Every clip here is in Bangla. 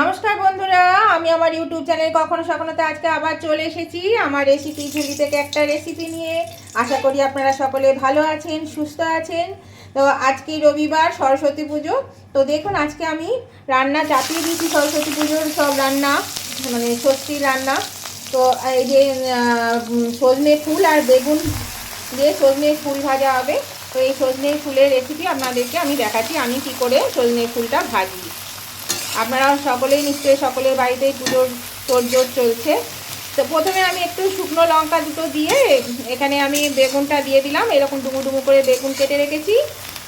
নমস্কার বন্ধুরা, আমি আমার ইউটিউব চ্যানেল কখনো সখনোতে আজকে আবার চলে এসেছি। আমার রেসিপি ঝুলি থেকে একটা রেসিপি নিয়ে। আশা করি আপনারা সকলে ভালো আছেন, সুস্থ আছেন। তো আজকে রবিবার, সরস্বতী পুজো। তো দেখুন, আজকে আমি রান্না চাপিয়ে দিয়েছি সরস্বতী পুজোর সব রান্না মানে ষষ্ঠীর রান্না। তো এই যে সজনে ফুল আর বেগুন দিয়ে সজনে ফুল ভাজা হবে। তো এই সজনে ফুলের রেসিপি আপনাদেরকে আমি দেখাচ্ছি, আমি কি করে সজনে ফুলটা ভাজি। আপনারা সকলেই, নিশ্চয়ই সকলের বাড়িতেই পুজোর তোড়জোড় চলছে। তো প্রথমে আমি একটু শুকনো লঙ্কা দুটো দিয়ে এখানে আমি বেগুনটা দিয়ে দিলাম। এরকম ডুমু ডুমু করে বেগুন কেটে রেখেছি।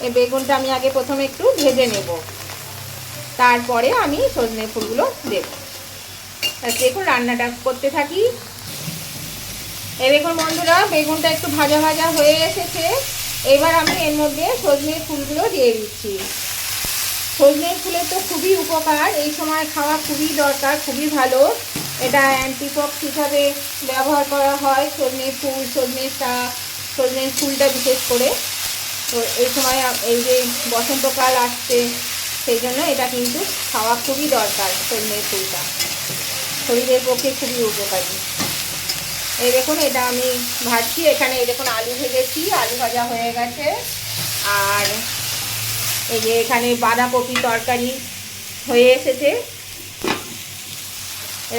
এই বেগুনটা আমি আগে প্রথমে একটু ভেজে নেব। তারপরে আমি সজনে ফুলগুলো দেব। দেখুন রান্নাটা করতে থাকি। এই দেখুন বন্ধুরা, বেগুনটা একটু ভাজা ভাজা হয়ে এসেছে। এবার আমি এর মধ্যে সজনে ফুলগুলো দিয়ে দিচ্ছি। সজনে ফুলের তো খুবই উপকার। এই সময় খাওয়া খুবই দরকার, খুবই ভালো। এটা অ্যান্টিপক্স হিসাবে ব্যবহার করা হয়, সজনে ফুল, সজনে শাক, সজনে ফুলটা বিশেষ করে। তো এই সময় এই যে বসন্তকাল আসছে, সেই জন্য এটা কিন্তু খাওয়া খুবই দরকার, সজনে ফুলটা। শরীরের পক্ষে খুবই উপকারী। এই দেখুন, এটা আমি ভাজছি। এখানে এই দেখুন, আলু ভেজেছি। আলু ভাজা হয়ে গেছে। আর এই যে এখানে বাঁধাকপি তরকারি হয়ে এসেছে।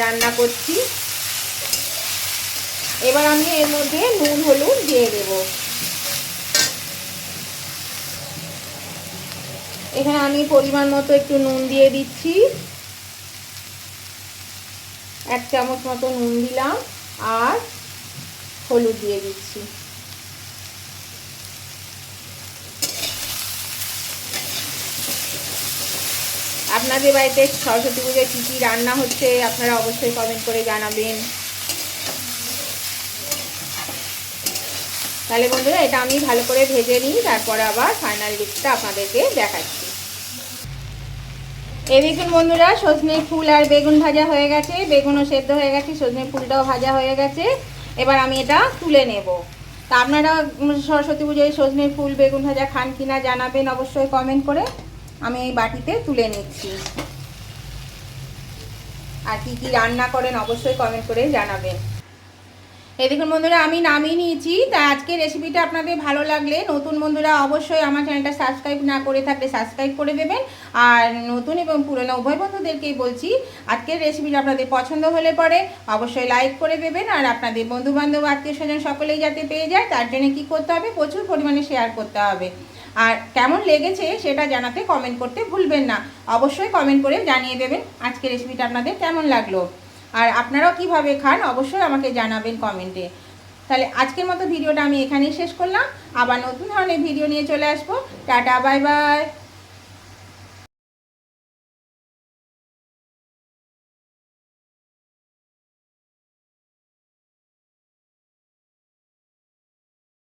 রান্না করছি। এবার আমি এর মধ্যে নুন, হলুদ দিয়ে দেব। এখানে আমি পরিমাণ মতো একটু নুন দিয়ে দিচ্ছি। এক চামচ মতো নুন দিলাম আর হলুদ দিয়ে দিচ্ছি। আপনাদের বাড়িতে সরস্বতী পুজোয় কী কী রান্না হচ্ছে, আপনারা অবশ্যই কমেন্ট করে জানাবেন। তাহলে বন্ধুরা, এটা আমি ভালো করে ভেজে নিই, তারপরে আবার ফাইনাল লুকটা আপনাদেরকে দেখাচ্ছি। এই দেখুন বন্ধুরা, সজনে ফুল আর বেগুন ভাজা হয়ে গেছে, বেগুনও সেদ্ধ হয়ে গেছে, সজনে ফুলটাও ভাজা হয়ে গেছে। এবার আমি এটা তুলে নেব। তা আপনারা সরস্বতী পুজোয় সজনে ফুল, বেগুন ভাজা খান কিনা জানাবেন অবশ্যই কমেন্ট করে। আমি এই বাটিতে তুলে নিচ্ছি। আর কি কি রান্না করেন অবশ্যই কমেন্ট করে জানাবেন। এই দেখুন বন্ধুরা, আমি নামিয়ে নিয়েছি। তা আজকে রেসিপিটা আপনাদের ভালো লাগলে নতুন বন্ধুরা অবশ্যই আমার চ্যানেলটা সাবস্ক্রাইব না করে থাকলে সাবস্ক্রাইব করে দেবেন। আর নতুন এবং পুরনো উভয় বন্ধুদেরকেই বলছি, আজকের রেসিপিটা আপনাদের পছন্দ হলে পরে অবশ্যই লাইক করে দেবেন। আর আপনাদের বন্ধু বান্ধব আত্মীয় স্বজন সকলেই যাতে পেয়ে যায়, তার জন্য কী করতে হবে? প্রচুর পরিমাণে শেয়ার করতে হবে। আর কেমন লেগেছে সেটা জানাতে কমেন্ট করতে ভুলবেন না। অবশ্যই কমেন্ট করে জানিয়ে দেবেন আজকে রেসিপিটা আপনাদের কেমন লাগল। আর আপনারাও কীভাবে খান অবশ্যই আমাকে জানাবেন কমেন্টে তাহলে আজকের মতো ভিডিওটা আমি এখানেই শেষ করলাম। আবার নতুন ধরনের ভিডিও নিয়ে চলে আসব। Tata bye bye